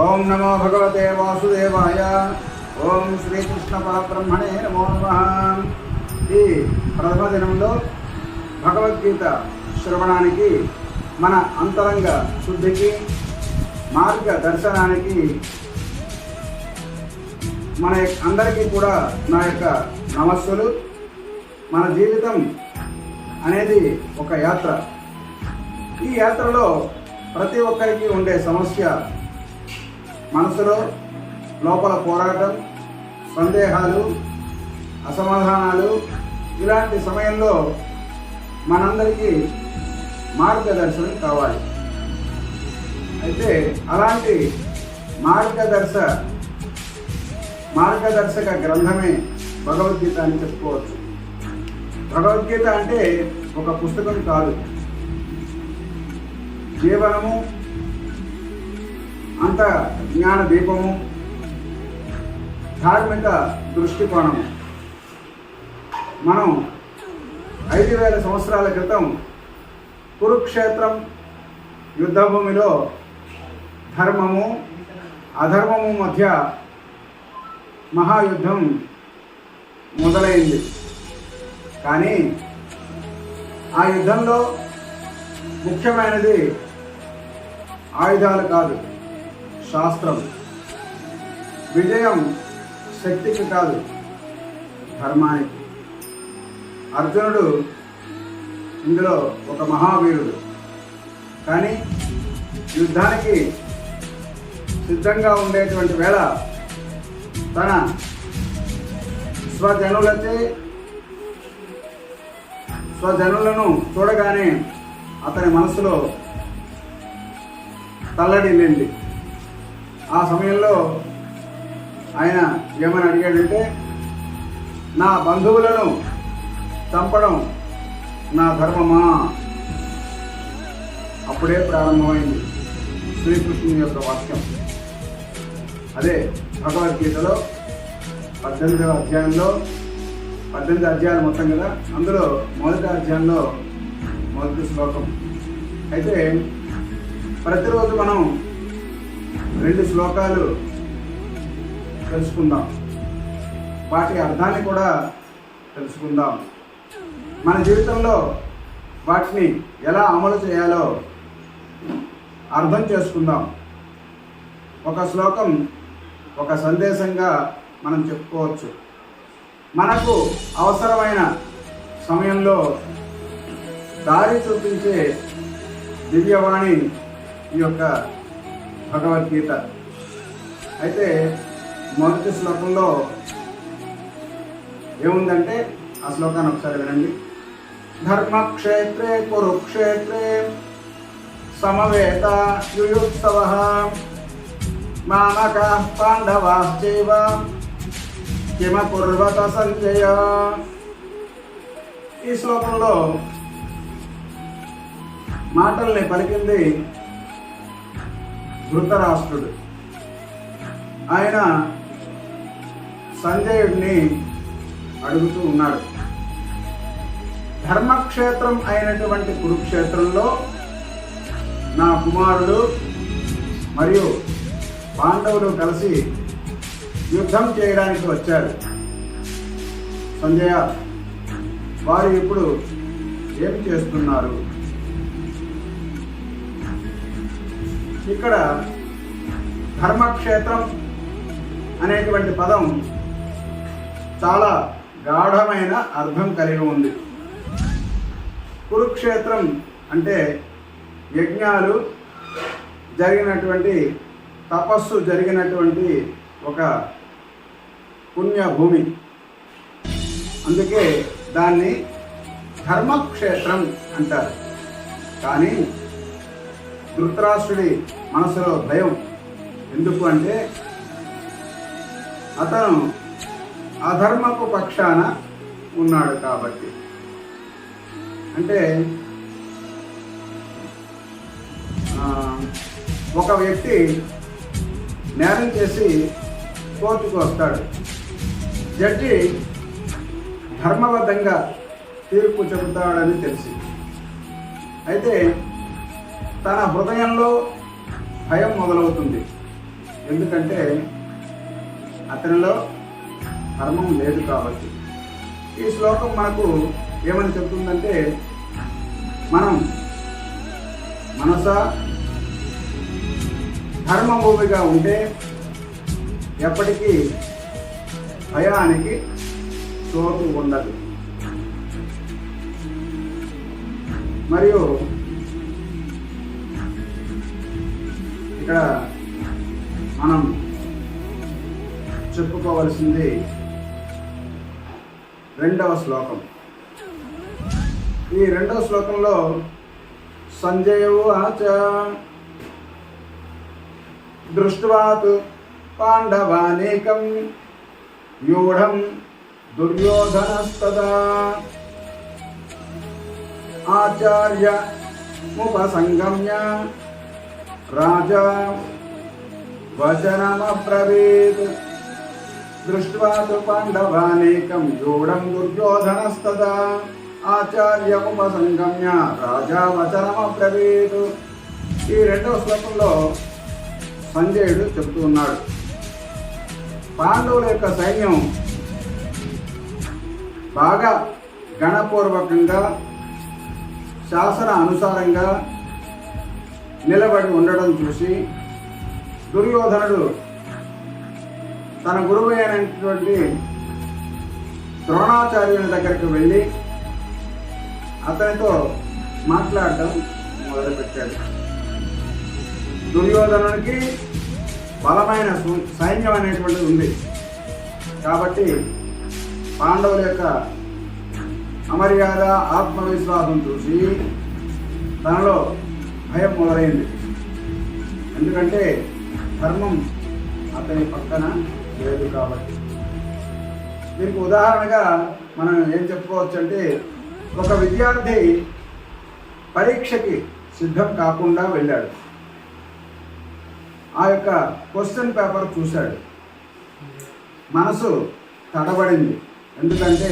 ఓం నమో భగవతే వాసుదేవాయ. ఓం శ్రీకృష్ణ పరబ్రహ్మణే నమో నమ. ఈ ప్రథమ దినంలో భగవద్గీత శ్రవణానికి మన అంతరంగ శుద్ధికి మార్గ దర్శనానికి మన యొక్క- అందరికీ కూడా నా యొక్క నమస్సులు. మన జీవితం అనేది ఒక యాత్ర. ఈ యాత్రలో ప్రతి ఒక్కరికి ఉండే సమస్య మనసులో లోపల పోరాటం సందేహాలు అసమాధానాలు ఇలాంటి సమయంలో మనందరికీ మార్గదర్శనం కావాలి. అయితే అలాంటి మార్గదర్శ మార్గదర్శక గ్రంథమే భగవద్గీత అని చెప్పుకోవచ్చు. భగవద్గీత అంటే ఒక పుస్తకం కాదు. జీవనము అంత జ్ఞాన దీపము ధార్మిక దృష్టికోణము. మనం ఐదు వేల సంవత్సరాల క్రితం కురుక్షేత్రం యుద్ధభూమిలో ధర్మము అధర్మము మధ్య మహాయుద్ధం మొదలైంది. కానీ ఆ యుద్ధంలో ముఖ్యమైనది ఆయుధాలు కాదు. శాస్త్రం. విజయం శక్తికి కాదు ధర్మానికి. అర్జునుడు ఇందులో ఒక మహావీరుడు. కానీ యుద్ధానికి సిద్ధంగా ఉండేటువంటి వేళ తన స్వజనులచే స్వజనులను చూడగానే అతని మనసులో తల్లడిల్లింది ఆ సమయంలో ఆయన ఏమని అడిగాడంటే నా బంధువులను చంపడం నా ధర్మమా? అప్పుడే ప్రారంభమైంది శ్రీకృష్ణుని యొక్క వాక్యం. అదే భగవద్గీతలో పద్దెనిమిదవ అధ్యాయంలో పద్దెనిమిది అధ్యాయాలు మొత్తం కదా అందులో మొదటి అధ్యాయంలో మొదటి శ్లోకం. అయితే ప్రతిరోజు మనం రెండు శ్లోకాలు తెలుసుకుందాం వాటి అర్థాన్ని కూడా తెలుసుకుందాం మన జీవితంలో వాటిని ఎలా అమలు చేయాలో అర్థం చేసుకుందాం. ఒక శ్లోకం ఒక సందేశంగా మనం చెప్పుకోవచ్చు. మనకు అవసరమైన సమయంలో దారి చూపించే దివ్యవాణి ఈ యొక్క భగవద్గీత. అయితే మొదటి శ్లోకంలో ఏముందంటే ఆ శ్లోకాన్ని ఒకసారి వినండి. ధర్మక్షేత్రే కురుక్షేత్రే సమవేత యుయుత్సవ మామక పాండవాశ్చైవ కిమకుర్వత సంజయ. ఈ శ్లోకంలో మాటల్ని పలికింది ధృతరాష్ట్రుడు. ఆయన సంజయుడిని అడుగుతూ ఉన్నాడు. ధర్మక్షేత్రం అయినటువంటి కురుక్షేత్రంలో నా కుమారుడు మరియు పాండవులు కలిసి యుద్ధం చేయడానికి వచ్చారు. సంజయ వారు ఇప్పుడు ఏం చేస్తున్నారు? ఇక్కడ ధర్మక్షేత్రం అనేటువంటి పదం చాలా గాఢమైన అర్థం కలిగి ఉంది. కురుక్షేత్రం అంటే యజ్ఞాలు జరిగినటువంటి తపస్సు జరిగినటువంటి ఒక పుణ్యభూమి. అందుకే దాన్ని ధర్మక్షేత్రం అంటారు. కానీ ధృతరాష్ట్రుడి మనసులో భయం. ఎందుకు అంటే అతను అధర్మపు పక్షాన ఉన్నాడు కాబట్టి. అంటే ఒక వ్యక్తి నేరం చేసి కోర్టుకు వస్తాడు. జడ్జి ధర్మబద్ధంగా తీర్పు చెబుతాడని తెలిసి అయితే తన హృదయంలో భయం మొదలవుతుంది. ఎందుకంటే అతనిలో ధర్మం లేదు కాబట్టి. ఈ శ్లోకం మనకు ఏమని చెప్తుందంటే మనం మనస ధర్మభూమిగా ఉంటే ఎప్పటికీ భయానికి చోటు ఉండదు. మరియు ఇక్కడ మనం చెప్పుకోవలసింది రెండవ శ్లోకం. ఈ రెండవ శ్లోకంలో సంజయు ఆచ దృష్ట్వాత్ పాండవానేకం వ్యూఢం దుర్యోధనస్తదా. ఆచార్య ముపసంగమ్య రాజా వచనమబ్రవీత్ దృష్ట్వా తు పాండవానేకం యూఢం దుర్యోధనస్తదా. ఆచార్యముపసంగమ్య రాజా వచనమబ్రవీత్ ఈ రెండవ శ్లోకంలో సంజయుడు చెబుతూ ఉన్నాడు. పాండవుల యొక్క సైన్యం బాగా గణపూర్వకంగా శాసన అనుసారంగా నిలబడి ఉండడం చూసి దుర్యోధనుడు తన గురువు అయినటువంటి ద్రోణాచార్యుని దగ్గరికి వెళ్ళి అతనితో మాట్లాడటం మొదలుపెట్టాడు. దుర్యోధనుడికి బలమైన సైన్యం అనేటువంటిది ఉంది. కాబట్టి పాండవుల యొక్క అమర్యాద ఆత్మవిశ్వాసం చూసి తనలో భయం మొదలైంది. ఎందుకంటే ధర్మం అతని పక్కన లేదు కాబట్టి. దీనికి ఉదాహరణగా మనం ఏం చెప్పుకోవచ్చు అంటే ఒక విద్యార్థి పరీక్షకి సిద్ధం కాకుండా వెళ్ళాడు. ఆ యొక్క క్వశ్చన్ పేపర్ చూశాడు. మనసు తడబడింది. ఎందుకంటే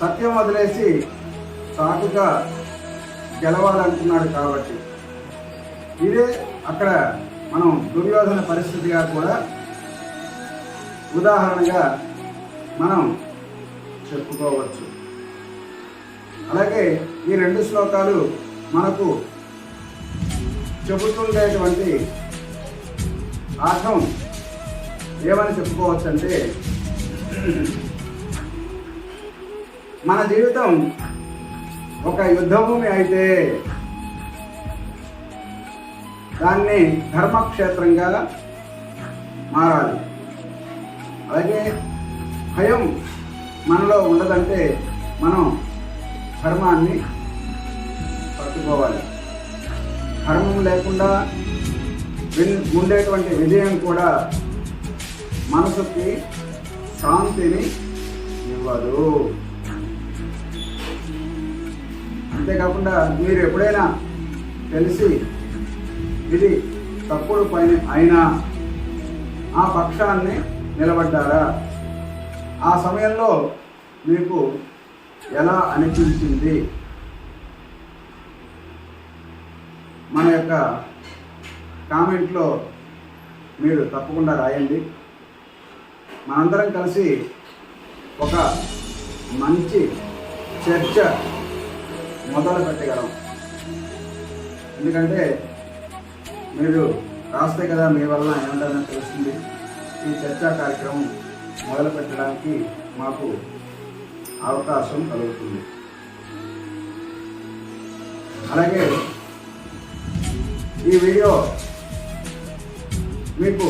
సత్యం వదిలేసి సాటుగా గెలవాలనుకున్నాడు కాబట్టి. ఇదే అక్కడ మనం దుర్యోధన పరిస్థితిగా కూడా ఉదాహరణగా మనం చెప్పుకోవచ్చు. అలాగే ఈ రెండు శ్లోకాలు మనకు చెబుతుండేటువంటి అర్థం ఏమని చెప్పుకోవచ్చంటే మన జీవితం ఒక యుద్ధభూమి అయితే దాన్ని ధర్మక్షేత్రంగా మారాలి. అలాగే భయం మనలో ఉండదంటే మనం ధర్మాన్ని పట్టుకోవాలి. ధర్మం లేకుండా విన్- ఉండేటువంటి విజయం కూడా మనసుకి శాంతిని ఇవ్వదు. అంతేకాకుండా మీరు ఎప్పుడైనా తెలిసి ఇది తప్పుడు పని అయినా ఆ పక్షాన్ని నిలబడ్డారా? ఆ సమయంలో మీకు ఎలా అనిపించింది? మన యొక్క కామెంట్లో మీరు తప్పకుండా రాయండి. మనందరం కలిసి ఒక మంచి చర్చ మొదలు పెట్టగలం ఎందుకంటే మీరు రాస్తే కదా మీ వలన ఏమంటారో తెలుస్తుంది? ఈ చర్చా కార్యక్రమం మొదలు పెట్టడానికి మాకు అవకాశం కలుగుతుంది. అలాగే ఈ వీడియో మీకు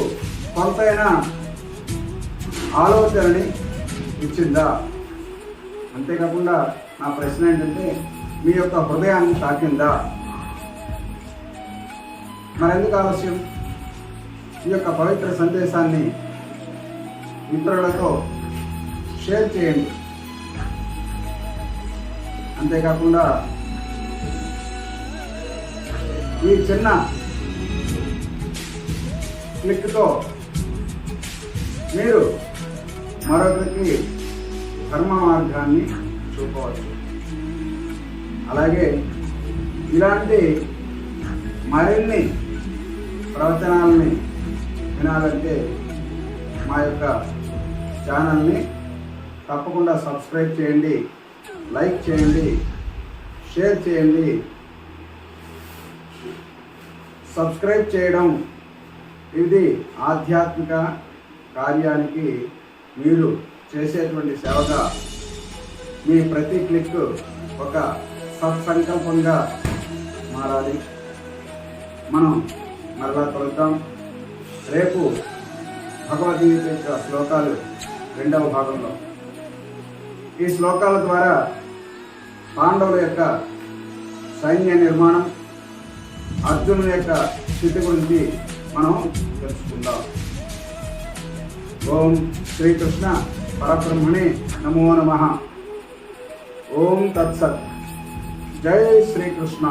కొంతైనా ఆలోచనని ఇచ్చిందా? అంతేకాకుండా నా ప్రశ్న ఏంటంటే మీ యొక్క హృదయాన్ని తాకిందా? మరెందుకు ఆలస్యం? ఈ యొక్క పవిత్ర సందేశాన్ని ఇతరులతో షేర్ చేయండి. అంతేకాకుండా ఈ చిన్న క్లిక్తో మీరు మరొకరికి కర్మ మార్గాన్ని చూపవచ్చు. అలాగే ఇలాంటి మరిన్ని ప్రవచనాలని వినాలంటే మా యొక్క ఛానల్ని తప్పకుండా సబ్స్క్రైబ్ చేయండి లైక్ చేయండి షేర్ చేయండి. సబ్స్క్రైబ్ చేయడం ఇది ఆధ్యాత్మిక కార్యానికి మీరు చేసేటువంటి సేవగా మీ ప్రతి క్లిక్ ఒక సత్సంకల్పంగా మారాలి. మనం మరలా కలుద్దాం. రేపు భగవద్గీత యొక్క శ్లోకాలు రెండవ భాగంలో. ఈ శ్లోకాల ద్వారా పాండవుల యొక్క సైన్య నిర్మాణం అర్జునుల యొక్క స్థితి గురించి మనం తెలుసుకుందాం. ఓం శ్రీకృష్ణ పరబ్రహ్మణే నమో నమ. ఓం తత్సత్. జై శ్రీకృష్ణ.